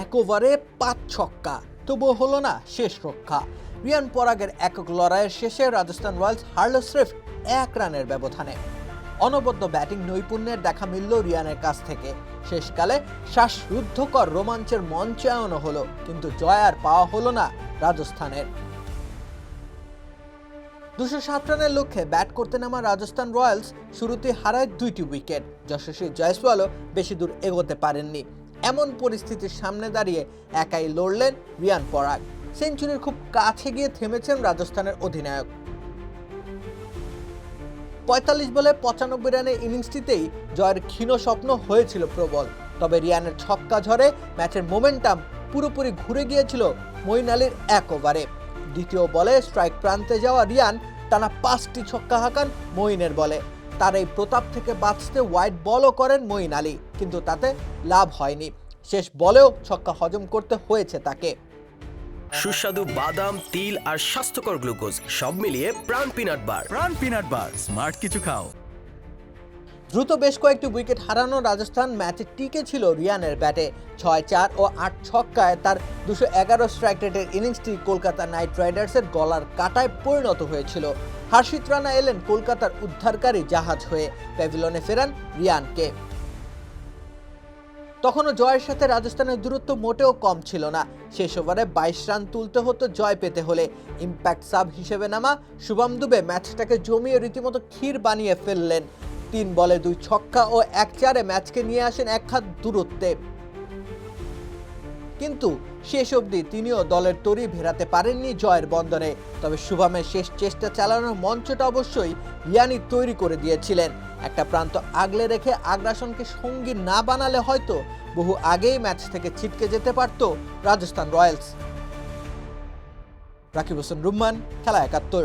এক ওভারে পাঁচ ছক্কা। তবুও হলো না, শেষ রক্ষা। রিয়ান পরাগের একক লড়াইয়ের শেষে রাজস্থান রয়্যালস হারল স্রেফ এক রানের ব্যবধানে। অনবদ্য ব্যাটিং নৈপুণ্যের দেখা মিলল রিয়ানের কাছ থেকে। শেষকালে শ্বাসরুদ্ধকর রোমাঞ্চের মঞ্চায়নও হলো, কিন্তু জয় আর পাওয়া হলো না রাজস্থানের। দুশো সাত রানের লক্ষ্যে ব্যাট করতে নামা রাজস্থান রয়্যালস শুরুতে হারায় দুইটি উইকেট। যশস্বী জয়সওয়ালও বেশি দূর এগোতে পারেননি। এমন পরিস্থিতির সামনে দাঁড়িয়ে একাই লড়লেন রিয়ান পরাগ। সেঞ্চুরির খুব কাছে গিয়ে থেমেছেন রাজস্থানের অধিনায়ক। পঁয়তাল্লিশ বলে পঁচানব্বই রানের ইনিংসটিতেই জয়ের ক্ষীণ স্বপ্ন হয়েছিল প্রবল। তবে রিয়ানের ছক্কা ঝরে ম্যাচের মোমেন্টাম পুরোপুরি ঘুরে গিয়েছিল মঈন আলীর এক ওভারে। দ্বিতীয় বলে স্ট্রাইক প্রান্তে যাওয়া রিয়ান টানা পাঁচটি ছক্কা হাঁকান মঈনের বলে। তার এই প্রতাপ থেকে বাঁচতে ওয়াইড বলও করেন মঈন আলী কিন্তু তাতে লাভ হয়নি। শেষ বলেও ছক্কা হজম করতে হয়েছে তাকে। সুস্বাদু বাদাম তিল আর স্বাস্থ্যকর গ্লুকোজ সব মিলিয়ে প্রাণ পিনাট বার। প্রাণ পিনাট বার স্মার্ট কিছু খাও। দ্রুত বেশ কয়েকটি উইকেট হারানো রাজস্থান ম্যাচে টিকে ছিল রিয়ানের ব্যাটে। ছয়, চার ও আট ছক্কায় তার দুশো এগারো স্ট্রাইক রেটের ইনিংসটি কলকাতা নাইট রাইডার্সের গলার কাটায় পরিণত হয়েছিল। হার্ষিত রানা এলেন কলকাতার উদ্ধারকারী জাহাজ হয়ে। প্যাভিলনে ফেরান রিয়ানকে। তখনও জয়ের সাথে রাজস্থানের দূরত্ব মোটেও কম ছিল না। শেষ ওভারে বাইশ রান তুলতে হতো জয় পেতে হলে। ইম্প্যাক্ট সাব হিসেবে নামা শুভম দুবে ম্যাচটাকে জমিয়ে রীতিমতো ক্ষীর বানিয়ে ফেললেন তিন বলে দুই ছক্কা ও এক চারে ম্যাচকে নিয়ে আসেন এক হাত দূরত্বে। কিন্তু শেষ অবধি তিনিও দলের তরি ভেরাতে পারেননি জয়ের বন্দরে। তবে শুভমের শেষ চেষ্টা চালানোর মঞ্চটা অবশ্যই ইয়ানি তৈরি করে দিয়েছিলেন। একটা প্রান্ত আগলে রেখে আগ্রাসনকে সঙ্গী না বানালে হয়তো বহু আগেই ম্যাচ থেকে ছিটকে যেতে পারত রাজস্থান রয়্যালস। রাকিব হোসেন রুম্মান, খেলা একাত্তর।